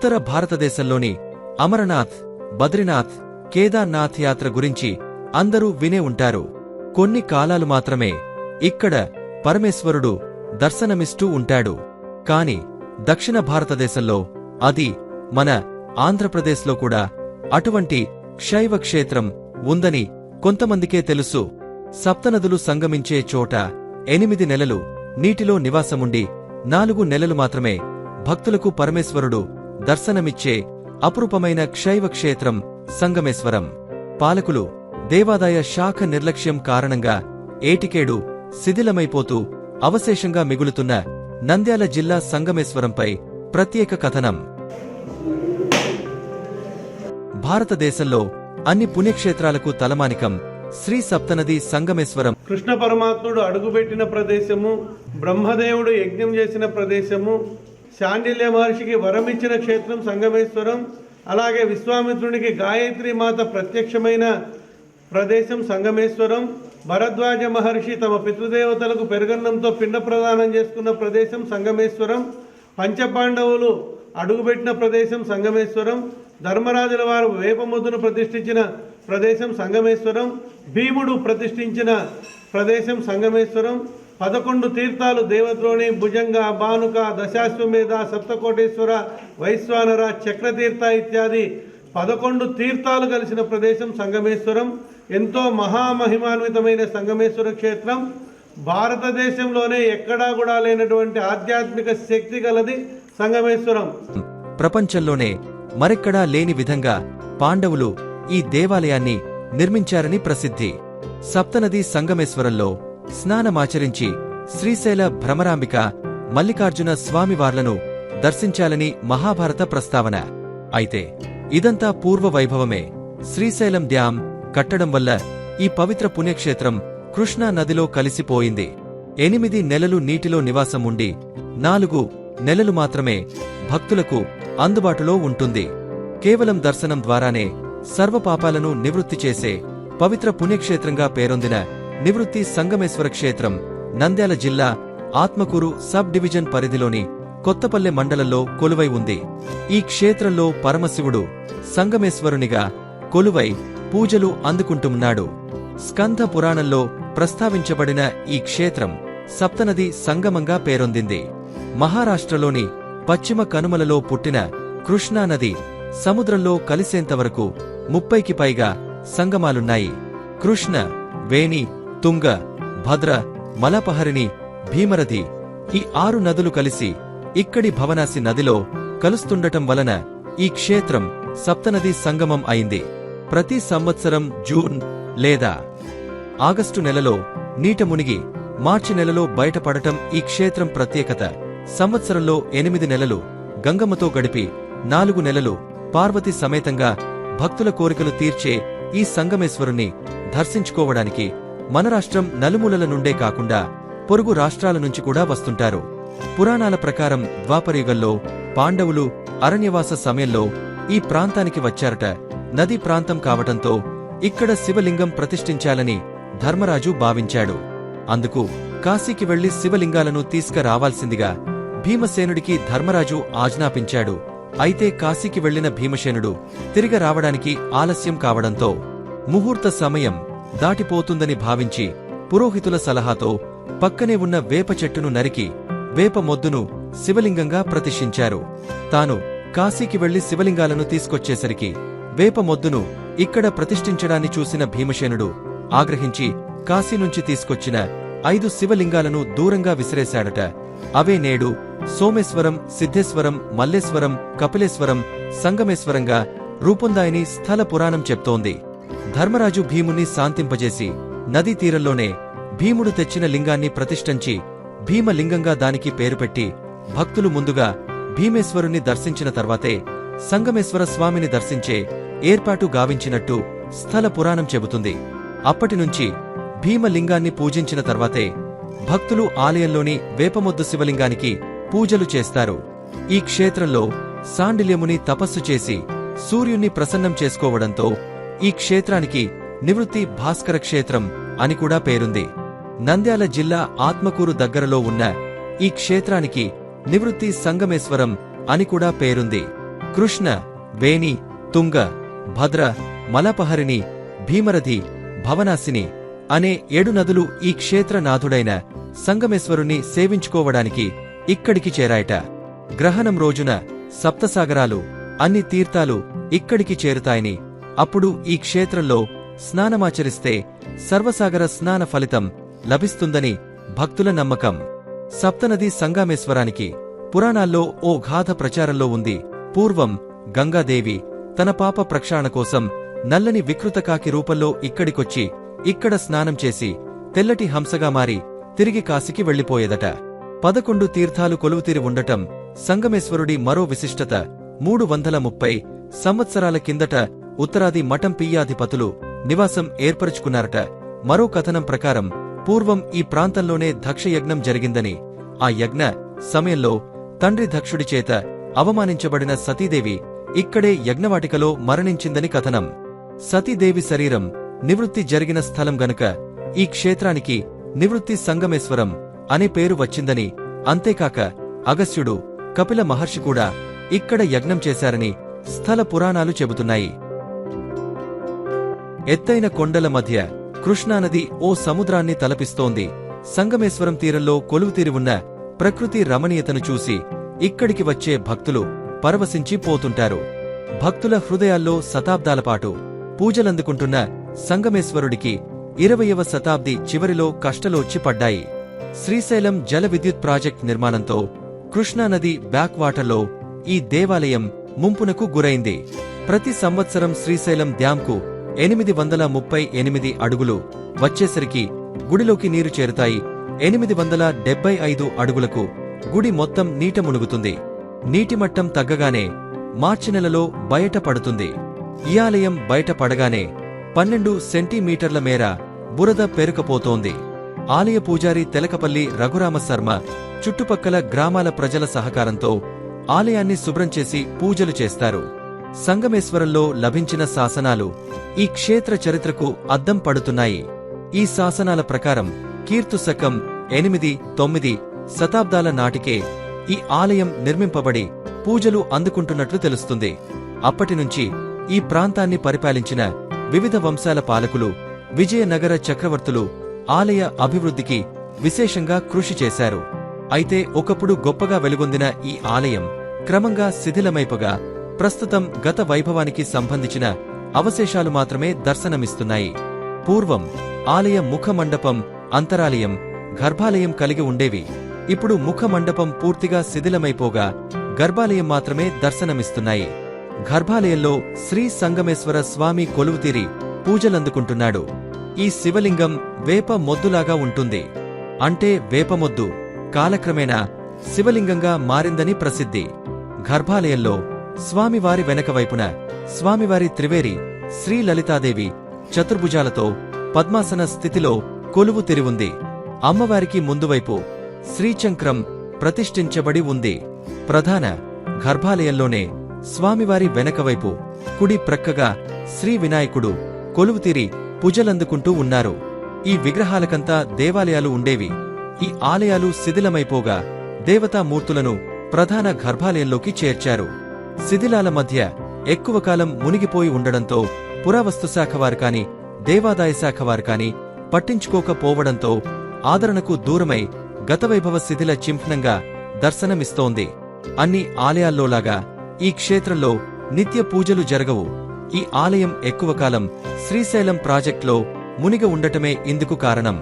ఉత్తర భారతదేశంలోని అమరనాథ్ బద్రీనాథ్ కేదార్నాథ్ యాత్ర గురించి అందరూ వినే ఉంటారు. కొన్ని కాలాలు మాత్రమే ఇక్కడ పరమేశ్వరుడు దర్శనమిస్తూ ఉంటాడు. కాని దక్షిణ భారతదేశంలో అది మన ఆంధ్రప్రదేశ్లో కూడా అటువంటి శైవ క్షేత్రం ఉందని కొంతమందికే తెలుసు. సప్తనదులు సంగమించే చోట ఎనిమిది నెలలు నీటిలో నివాసముండి నాలుగు నెలలు మాత్రమే భక్తులకు పరమేశ్వరుడు దర్శనమిచ్చే అపురూపమైన క్షైవ క్షేత్రం సంగమేశ్వరం. పాలకులు దేవాదాయ శాఖ నిర్లక్ష్యం కారణంగా ఏటికేడు శిథిలమైపోతూ అవశేషంగా మిగులుతున్న నంద్యాల జిల్లా సంగమేశ్వరంపై ప్రత్యేక కథనం. భారతదేశంలో అన్ని పుణ్యక్షేత్రాలకు తలమానికం శ్రీ సప్తనది సంగమేశ్వరం. కృష్ణ పరమాత్ముడు అడుగుపెట్టిన ప్రదేశము బ్రహ్మదేవుడు యజ్ఞం చేసిన ప్రదేశము శాండిల్య మహర్షికి వరమిచ్చిన క్షేత్రం సంగమేశ్వరం అలాగే విశ్వామిత్రునికి గాయత్రి మాత ప్రత్యక్షమైన ప్రదేశం సంగమేశ్వరం. భరద్వాజ మహర్షి తమ పితృదేవతలకు పెరుగన్నంతో పిండ ప్రదానం చేసుకున్న ప్రదేశం సంగమేశ్వరం. పంచపాండవులు అడుగుపెట్టిన ప్రదేశం సంగమేశ్వరం. ధర్మరాజుల వారు వేపముద్దును ప్రతిష్ఠించిన ప్రదేశం సంగమేశ్వరం. భీముడు ప్రతిష్ఠించిన ప్రదేశం సంగమేశ్వరం. పదకొండు తీర్థాలు దేవద్రోణి భుజంగ భానుక దశాశ్వమేధ సప్తకోటేశ్వర వైశ్వానర చక్రతీర్థ ఇత్యాది పదకొండు తీర్థాలు కలిసిన ప్రదేశం సంగమేశ్వరం. ఎంతో మహామహిమాన్వితమైన సంగమేశ్వర క్షేత్రం. భారతదేశంలోనే ఎక్కడా కూడా లేనటువంటి ఆధ్యాత్మిక శక్తి గలది సంగమేశ్వరం. ప్రపంచంలోనే మరెక్కడా లేని విధంగా పాండవులు ఈ దేవాలయాన్ని నిర్మించారని ప్రసిద్ధి. సప్తనది సంగమేశ్వరంలో స్నానమాచరించి శ్రీశైల భ్రమరాంబిక మల్లికార్జున స్వామివార్లను దర్శించాలని మహాభారత ప్రస్తావన. అయితే ఇదంతా పూర్వ వైభవమే. శ్రీశైలం డ్యాం కట్టడం వల్ల ఈ పవిత్ర పుణ్యక్షేత్రం కృష్ణా నదిలో కలిసిపోయింది. ఎనిమిది నెలలు నీటిలో నివాసం ఉండి నాలుగు నెలలు మాత్రమే భక్తులకు అందుబాటులో ఉంటుంది. కేవలం దర్శనం ద్వారానే సర్వపాపాలను నివృత్తి చేసే పవిత్ర పుణ్యక్షేత్రంగా పేరొందిన నివృత్తి సంగమేశ్వర క్షేత్రం నంద్యాల జిల్లా ఆత్మకూరు సబ్ డివిజన్ పరిధిలోని కొత్తపల్లె మండలంలో కొలువై ఉంది. ఈ క్షేత్రంలో పరమశివుడు సంగమేశ్వరునిగా కొలువై పూజలు అందుకుంటున్నాడు. స్కంధ పురాణంలో ప్రస్తావించబడిన ఈ క్షేత్రం సప్తనది సంగమంగా పేరొందింది. మహారాష్ట్రలోని పశ్చిమ కనుమలలో పుట్టిన కృష్ణానది సముద్రంలో కలిసేంతవరకు ముప్పైకి పైగా సంగమాలున్నాయి. కృష్ణ వేణి తుంగ భద్ర మలపహరిణి భీమరథి ఈ ఆరు నదులు కలిసి ఇక్కడి భవనాసి నదిలో కలుస్తుండటం వలన ఈ క్షేత్రం సప్తనది సంగమం అయింది. ప్రతి సంవత్సరం జూన్ లేదా ఆగస్టు నెలలో నీట మునిగి మార్చి నెలలో బయటపడటం ఈ క్షేత్రం ప్రత్యేకత. సంవత్సరంలో ఎనిమిది నెలలు గంగమ్మతో గడిపి నాలుగు నెలలు పార్వతి సమేతంగా భక్తుల కోరికలు తీర్చే ఈ సంగమేశ్వరుణ్ణి దర్శించుకోవడానికి మన రాష్ట్రం నలుమూలల నుండే కాకుండా పొరుగు రాష్ట్రాల నుంచి కూడా వస్తుంటారు. పురాణాల ప్రకారం ద్వాపరయుగంలో పాండవులు అరణ్యవాస సమయంలో ఈ ప్రాంతానికి వచ్చారట. నదీ ప్రాంతం కావటంతో ఇక్కడ శివలింగం ప్రతిష్ఠించాలని ధర్మరాజు భావించాడు. అందుకు కాశీకి వెళ్ళి శివలింగాలను తీసుకురావాల్సిందిగా భీమసేనుడికి ధర్మరాజు ఆజ్ఞాపించాడు. అయితే కాశీకి వెళ్ళిన భీమసేనుడు తిరిగి రావడానికి ఆలస్యం కావడంతో ముహూర్త సమయం దాటిపోతుందని భావించి పురోహితుల సలహాతో పక్కనే ఉన్న వేప చెట్టును నరికి వేప మొద్దును శివలింగంగా ప్రతిష్ఠించారు. తాను కాశీకి వెళ్ళి శివలింగాలను తీసుకొచ్చేసరికి వేప మొద్దును ఇక్కడ ప్రతిష్ఠించడాన్ని చూసిన భీమసేనుడు ఆగ్రహించి కాశీ నుంచి తీసుకొచ్చిన ఐదు శివలింగాలను దూరంగా విసిరేశాడట. అవే నేడు సోమేశ్వరం సిద్ధేశ్వరం మల్లేశ్వరం కపిలేశ్వరం సంగమేశ్వరంగా రూపొందాయని స్థల పురాణం చెప్తోంది. ధర్మరాజు భీముని శాంతింపజేసి నదీ తీరంలోనే భీముడు తెచ్చిన లింగాన్ని ప్రతిష్ఠించి భీమలింగంగా దానికి పేరు పెట్టి భక్తులు ముందుగా భీమేశ్వరుని దర్శించిన తర్వాతే సంగమేశ్వర స్వామిని దర్శించే ఏర్పాటు గావించినట్టు స్థల పురాణం చెబుతుంది. అప్పటినుంచి భీమలింగాన్ని పూజించిన తర్వాతే భక్తులు ఆలయంలోని వేపమొద్దు శివలింగానికి పూజలు చేస్తారు. ఈ క్షేత్రంలో సాండిల్యముని తపస్సు చేసి సూర్యుణ్ణి ప్రసన్నం చేసుకోవడంతో ఈ క్షేత్రానికి నివృత్తి భాస్కర క్షేత్రం అని కూడా పేరుంది. నంద్యాల జిల్లా ఆత్మకూరు దగ్గరలో ఉన్న ఈ క్షేత్రానికి నివృత్తి సంగమేశ్వరం అని కూడా పేరుంది. కృష్ణ వేణి తుంగ భద్ర మలపహరిణి భీమరథి భవనాసిని అనే ఏడు నదులు ఈ క్షేత్రనాథుడైన సంగమేశ్వరుణ్ణి సేవించుకోవడానికి ఇక్కడికి చేరాయట. గ్రహణం రోజున సప్తసాగరాలు అన్ని తీర్థాలు ఇక్కడికి చేరుతాయని అప్పుడు ఈ క్షేత్రంలో స్నానమాచరిస్తే సర్వసాగర స్నాన ఫలితం లభిస్తుందని భక్తుల నమ్మకం. సప్తనది సంగమేశ్వరానికి పురాణాల్లో ఓ గాథ ప్రచారంలో ఉంది. పూర్వం గంగాదేవి తన పాప ప్రక్షాళన కోసం నల్లని వికృతకాకి రూపంలో ఇక్కడికొచ్చి ఇక్కడ స్నానం చేసి తెల్లటి హంసగా మారి తిరిగి కాశీకి వెళ్ళిపోయేదట పదకొండు తీర్థాలు కొలువుతీరి ఉండటం సంగమేశ్వరుడి మరో విశిష్టత. మూడు వందల ముప్పై సంవత్సరాల కిందట ఉత్తరాది మఠం పీయాధిపతులు నివాసం ఏర్పరుచుకున్నారట. మరో కథనం ప్రకారం పూర్వం ఈ ప్రాంతంలోనే దక్షయజ్ఞం జరిగిందని ఆ యజ్ఞ సమయంలో తండ్రి దక్షుడి చేత అవమానించబడిన సతీదేవి ఇక్కడే యజ్ఞవాటికలో మరణించిందని కథనం. సతీదేవి శరీరం నివృత్తి జరిగిన స్థలం గనుక ఈ క్షేత్రానికి నివృత్తి సంగమేశ్వరం అనే పేరు వచ్చిందని అంతేకాక అగస్త్యుడు కపిల మహర్షి కూడా ఇక్కడ యజ్ఞం చేశారని స్థల పురాణాలు చెబుతున్నాయి. ఎత్తైన కొండల మధ్య కృష్ణానది ఓ సముద్రాన్ని తలపిస్తోంది. సంగమేశ్వరం తీరంలో కొలువుతీరి ఉన్న ప్రకృతి రమణీయతను చూసి ఇక్కడికి వచ్చే భక్తులు పరవశించి పోతుంటారు. భక్తుల హృదయాల్లో శతాబ్దాలపాటు పూజలందుకుంటున్న సంగమేశ్వరుడికి ఇరవయవ శతాబ్ది చివరిలో కష్టలోచ్చి పడ్డాయి. శ్రీశైలం జల విద్యుత్ ప్రాజెక్ట్ నిర్మాణంతో కృష్ణానది బ్యాక్ వాటర్లో ఈ దేవాలయం ముంపునకు గురైంది. ప్రతి సంవత్సరం శ్రీశైలం డ్యాంకు ఎనిమిది వందల ముప్పై ఎనిమిది అడుగులు వచ్చేసరికి గుడిలోకి నీరు చేరుతాయి. ఎనిమిది వందల డెబ్బై ఐదు అడుగులకు గుడి మొత్తం నీట మునుగుతుంది. నీటిమట్టం తగ్గగానే మార్చి నెలలో బయట పడుతుంది. ఈ ఆలయం బయట పడగానే పన్నెండు సెంటీమీటర్ల మేర బురద పెరుకపోతోంది. ఆలయ పూజారి తెలకపల్లి రఘురామ శర్మ చుట్టుపక్కల గ్రామాల ప్రజల సహకారంతో ఆలయాన్ని శుభ్రం చేసి పూజలు చేస్తారు. సంగమేశ్వరంలో లభించిన శాసనాలు ఈ క్షేత్ర చరిత్రకు అద్దం పడుతున్నాయి. ఈ శాసనాల ప్రకారం కీర్తు శకం ఎనిమిది తొమ్మిది శతాబ్దాల నాటికే ఈ ఆలయం నిర్మింపబడి పూజలు అందుకుంటున్నట్లు తెలుస్తుంది. అప్పటినుంచి ఈ ప్రాంతాన్ని పరిపాలించిన వివిధ వంశాల పాలకులు విజయనగర చక్రవర్తులు ఆలయ అభివృద్ధికి విశేషంగా కృషి చేశారు. అయితే ఒకప్పుడు గొప్పగా వెలుగొందిన ఈ ఆలయం క్రమంగా శిథిలమైపోగా ప్రస్తుతం గత వైభవానికి సంబంధించిన అవశేషాలు మాత్రమే దర్శనమిస్తున్నాయి. పూర్వం ఆలయ ముఖ మండపం అంతరాలయం గర్భాలయం కలిగి ఉండేవి. ఇప్పుడు ముఖ మండపం పూర్తిగా శిథిలమైపోగా గర్భాలయం మాత్రమే దర్శనమిస్తున్నాయి. గర్భాలయంలో శ్రీ సంగమేశ్వర స్వామి కొలువుతీరి పూజలందుకుంటున్నాడు. ఈ శివలింగం వేప మొద్దులాగా ఉంటుంది. అంటే వేపమొద్దు కాలక్రమేణా శివలింగంగా మారిందని ప్రసిద్ధి. గర్భాలయంలో స్వామివారి వెనక వైపున స్వామివారి త్రివేరి శ్రీ లలితాదేవి చతుర్భుజాలతో పద్మాసన స్థితిలో కొలువు తెరివుంది అమ్మవారికి ముందువైపు శ్రీచక్రం ప్రతిష్ఠించబడి ఉంది. ప్రధాన గర్భాలయంలోనే స్వామివారి వెనకవైపు కుడి ప్రక్కగా శ్రీ వినాయకుడు కొలువుతీరి పూజలందుకుంటూ ఉన్నారు. ఈ విగ్రహాలకంతా దేవాలయాలు ఉండేవి. ఈ ఆలయాలు శిథిలమైపోగా దేవతామూర్తులను ప్రధాన గర్భాలయంలోకి చేర్చారు. శిథిలాల మధ్య ఎక్కువ కాలం మునిగిపోయి ఉండడంతో పురావస్తు శాఖ వారు కాని దేవాదాయ శాఖ వారు కాని పట్టించుకోకపోవడంతో ఆదరణకు దూరమై గతవైభవ శిథిల చింహ్నంగా దర్శనమిస్తోంది. అన్ని ఆలయాల్లోలాగా ఈ క్షేత్రంలో నిత్య పూజలు జరగవు. ఈ ఆలయం ఎక్కువ కాలం శ్రీశైలం ప్రాజెక్టులో మునిగ ఉండటమే ఇందుకు కారణం.